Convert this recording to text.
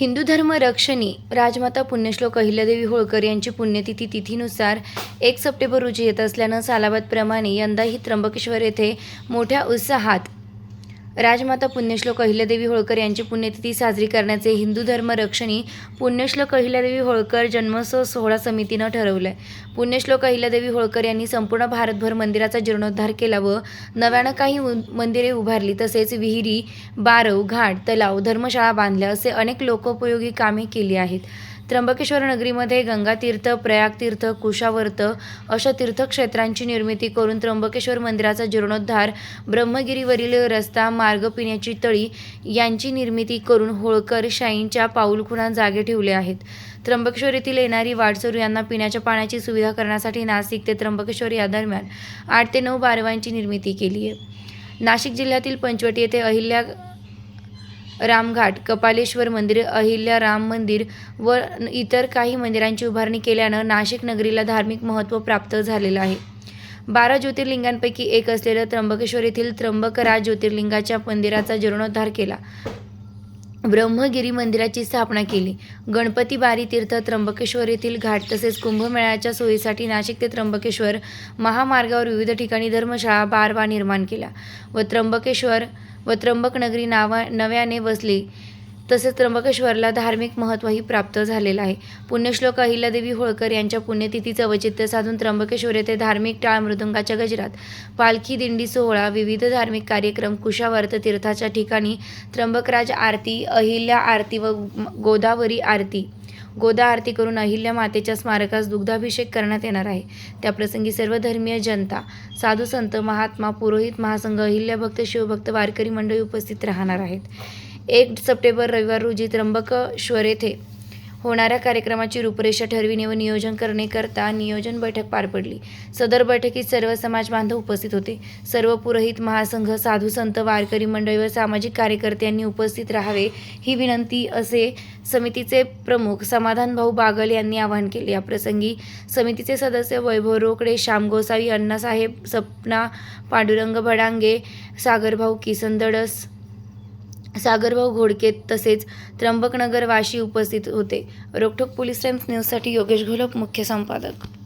हिंदू धर्म रक्षणी राजमाता पुण्यश्लोक अहिल्यादेवी होळकर यांची पुण्यतिथी तिथीनुसार एक सप्टेंबर रोजी येत असल्यानं सालाबादप्रमाणे यंदाही त्र्यंबकेश्वर येथे मोठ्या उत्साहात राजमाता पुण्यश्लोक अहिल्यादेवी होळकर यांची पुण्यतिथी साजरी करण्याचे हिंदू धर्म रक्षणी पुण्यश्लोक अहिल्यादेवी होळकर जन्मोत्सव सोहळा समितीनं ठरवलं आहे पुण्यश्लोक अहिल्यादेवी होळकर यांनी संपूर्ण भारतभर मंदिराचा जीर्णोद्धार केला व नव्यानं काही उ- मंदिरे उभारली तसेच विहिरी बारव घाट तलाव धर्मशाळा बांधल्या असे अनेक लोकोपयोगी कामे केली आहेत. त्र्यंबकेश्वर नगरीमध्ये गंगातीर्थ प्रयागतीर्थ कुशावर्त अशा तीर्थक्षेत्रांची निर्मिती करून त्र्यंबकेश्वर मंदिराचा जीर्णोद्धार ब्रह्मगिरीवरील रस्ता मार्ग पिण्याची तळी यांची निर्मिती करून होळकर शाईंच्या पाऊलखुणा जागे ठेवले आहेत. त्र्यंबकेश्वर येथील येणारी वाटसरू यांना पिण्याच्या पाण्याची सुविधा करण्यासाठी नाशिक ते त्र्यंबकेश्वर या दरम्यान आठ ते नऊ बारवांची निर्मिती केली आहे. नाशिक जिल्ह्यातील पंचवटी येथे अहिल्या रामघाट कपालेश्वर मंदिर अहिल्या राम मंदिर व इतर काही मंदिरांची उभारणी केल्यानं नाशिक नगरीला धार्मिक महत्त्व प्राप्त झालेलं आहे. बारा ज्योतिर्लिंगांपैकी एक असलेलं त्र्यंबकेश्वर येथील त्र्यंबकराज ज्योतिर्लिंगाच्या मंदिराचा जीर्णोद्धार केला. ब्रह्मगिरी मंदिराची स्थापना केली. गणपती बारी तीर्थ त्र्यंबकेश्वर येथील घाट तसेच कुंभमेळ्याच्या सोयीसाठी नाशिक ते त्र्यंबकेश्वर महामार्गावर विविध ठिकाणी धर्मशाळा बारवा निर्माण केला व त्र्यंबकेश्वर व त्र्यंबक नगरी नावा नव्याने वसली. तसेच त्र्यंबकेश्वरला धार्मिक महत्त्वही प्राप्त झालेलं आहे. पुण्यश्लोक अहिल्यादेवी होळकर यांच्या पुण्यतिथीचं औचित्य साधून त्र्यंबकेश्वर येथे धार्मिक टाळ मृदुंगाच्या गजरात पालखी दिंडी सोहळा विविध धार्मिक कार्यक्रम कुशावर्त तीर्थाच्या ठिकाणी त्र्यंबकराज आरती अहिल्या आरती व गोदावरी आरती गोदा आरती करून अहिल्या मातेच्या स्मारकास दुग्धाभिषेक करण्यात येणार आहे. त्याप्रसंगी सर्व धर्मीय जनता साधू संत महात्मा पुरोहित महासंघ अहिल्या भक्त शिवभक्त वारकरी मंडळी उपस्थित राहणार आहेत. एक सप्टेंबर रविवार रोजी त्र्यंबकेश्वर येथे होणाऱ्या कार्यक्रमाची रूपरेषा ठरविणे व नियोजन करण्याकरता नियोजन बैठक पार पडली. सदर बैठकीत सर्व समाज बांधव उपस्थित होते. सर्व पुरोहित महासंघ साधू संत वारकरी मंडळी व सामाजिक कार्यकर्त्यांनी उपस्थित राहावे ही विनंती असे समितीचे प्रमुख समाधान भाऊ बागल यांनी आवाहन केले. या प्रसंगी समितीचे सदस्य वैभव रोकडे श्याम गोसावी अण्णासाहेब सपना पांडुरंग भडांगे सागरभाऊ किसन दडस सागरभाऊ घोडके तसेच त्र्यंबकनगर वाशी उपस्थित होते. रोकठोक पोलीस टाइम्स न्यूजसाठी योगेश घोलप मुख्य संपादक.